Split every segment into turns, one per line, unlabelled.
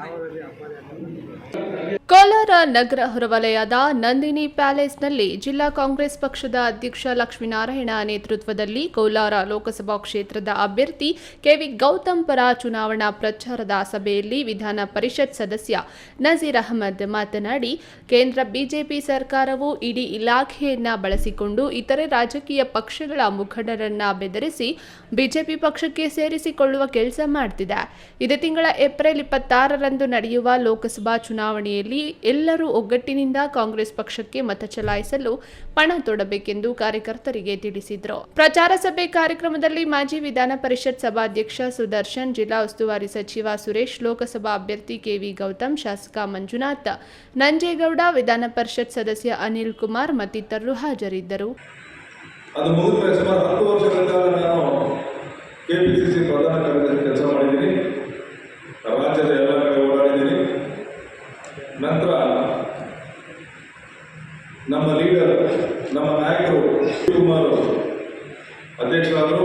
Ah, ya, ya, ya. ನಗರ ಹೊರವಲಯದ ನಂದಿನಿ ಪ್ಯಾಲೇಸ್ನಲ್ಲಿ ಜಿಲ್ಲಾ ಕಾಂಗ್ರೆಸ್ ಪಕ್ಷದ ಅಧ್ಯಕ್ಷ ಲಕ್ಷ್ಮೀನಾರಾಯಣ ನೇತೃತ್ವದಲ್ಲಿ ಕೋಲಾರ ಲೋಕಸಭಾ ಕ್ಷೇತ್ರದ ಅಭ್ಯರ್ಥಿ ಕೆವಿ ಗೌತಮ್ ಪರ ಚುನಾವಣಾ ಪ್ರಚಾರದ ಸಭೆಯಲ್ಲಿ ವಿಧಾನ ಪರಿಷತ್ ಸದಸ್ಯ ನಜೀರ್ ಅಹಮದ್ ಮಾತನಾಡಿ, ಕೇಂದ್ರ ಬಿಜೆಪಿ ಸರ್ಕಾರವು ಇಡೀ ಇಲಾಖೆಯನ್ನ ಬಳಸಿಕೊಂಡು ಇತರೆ ರಾಜಕೀಯ ಪಕ್ಷಗಳ ಮುಖಂಡರನ್ನ ಬೆದರಿಸಿ ಬಿಜೆಪಿ ಪಕ್ಷಕ್ಕೆ ಸೇರಿಸಿಕೊಳ್ಳುವ ಕೆಲಸ ಮಾಡ್ತಿದೆ. ಇದೇ ತಿಂಗಳ ಏಪ್ರಿಲ್ ಇಪ್ಪತ್ತಾರರಂದು ನಡೆಯುವ ಲೋಕಸಭಾ ಚುನಾವಣೆಯಲ್ಲಿ ಎಲ್ಲರೂ ಒಗ್ಗಟ್ಟಿನಿಂದ ಕಾಂಗ್ರೆಸ್ ಪಕ್ಷಕ್ಕೆ ಮತ ಚಲಾಯಿಸಲು ಪಣ ತೊಡಬೇಕೆಂದು ಕಾರ್ಯಕರ್ತರಿಗೆ ತಿಳಿಸಿದರು. ಪ್ರಚಾರ ಸಭೆ ಕಾರ್ಯಕ್ರಮದಲ್ಲಿ ಮಾಜಿ ವಿಧಾನ ಪರಿಷತ್ ಸಭಾಧ್ಯಕ್ಷ ಸುದರ್ಶನ್, ಜಿಲ್ಲಾ ಉಸ್ತುವಾರಿ ಸಚಿವ ಸುರೇಶ್, ಲೋಕಸಭಾ ಅಭ್ಯರ್ಥಿ ಕೆವಿ ಗೌತಮ್, ಶಾಸಕ ಮಂಜುನಾಥ, ನಂಜೇಗೌಡ ವಿಧಾನ ಪರಿಷತ್ ಸದಸ್ಯ ಅನಿಲ್ ಕುಮಾರ್ ಮತ್ತಿತರರು ಹಾಜರಿದ್ದರು.
ಅದು ಮುಗಿದ ಸುಮಾರು ಹತ್ತು ವರ್ಷಗಳ ಕಾಲ ನಾನು ಕೆ ಪಿ ಸಿ ಸಿ ಪ್ರಧಾನ ನಂತರ ನಮ್ಮ ಲೀಡರ್ ನಮ್ಮ ನಾಯಕರು ಶಿವಕುಮಾರ್ ಅಧ್ಯಕ್ಷರಾದರು.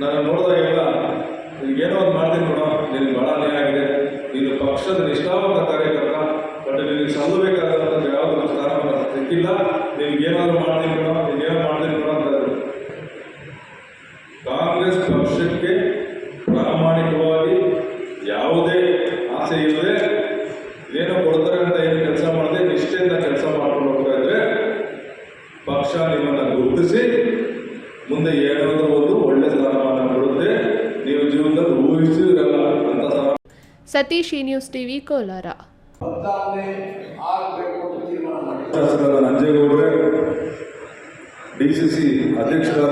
ನಾನು ನೋಡಿದಾಗೆಲ್ಲ ಏನೋ ಒಂದು ಮಾಡ್ತೀನಿ ನೋಡೋ ನಿನಗೆ ಭಾಳ ಅನ್ಯಾಯ ಆಗಿದೆ. ನೀನು ಪಕ್ಷದ ನಿಷ್ಠಾವಂತ ಕಾರ್ಯಕರ್ತ ಬಟ್ ನಿನಗೆ ಸಲ್ಲಬೇಕಾದಂಥ ಯಾವುದೋ ಸ್ಥಾನಮಾನ ಸಿಕ್ಕಿಲ್ಲ. ನಿನಗೇನಾದರೂ ಮಾಡ್ತೀನಿ ಕಣೋ ನಿನಗೇನೋ ಮಾಡ್ತೀನಿ ಕಣೋ ಅಂತ. ಕಾಂಗ್ರೆಸ್ ಪಕ್ಷಕ್ಕೆ ಪ್ರಾಮಾಣಿಕವಾಗಿ ಯಾವುದೇ ಆಸೆ ಇಲ್ಲದೆ ಏನೋ ಕೊಡ್ತಾರೆ ಅಂತ ಏನು ಕೆಲಸ ಮಾಡದೆ ನಿಷ್ಠೆಯಿಂದ ಕೆಲಸ ಮಾಡ್ಕೊಂಡು ಹೋಗ್ತಾ ಇದ್ರೆ ಪಕ್ಷ ನಿಮ್ಮನ್ನು ಗುರುತಿಸಿ ಮುಂದೆ ಏನಾದರೂ ಒಂದು ಒಳ್ಳೆ ಸ್ಥಾನಮಾನ ಕೊಡುತ್ತೆ ನೀವು ಜೀವನದಲ್ಲಿ ಊಹಿಸಿರಲ್ಲ ಅಂತ
ಸತೀಶ್ ಈ ನ್ಯೂಸ್ ಟಿವಿ ಕೋಲಾರ.
ನಂಜೇಗೌಡರೇ ಡಿ ಸಿ ಸಿ ಅಧ್ಯಕ್ಷರಾದ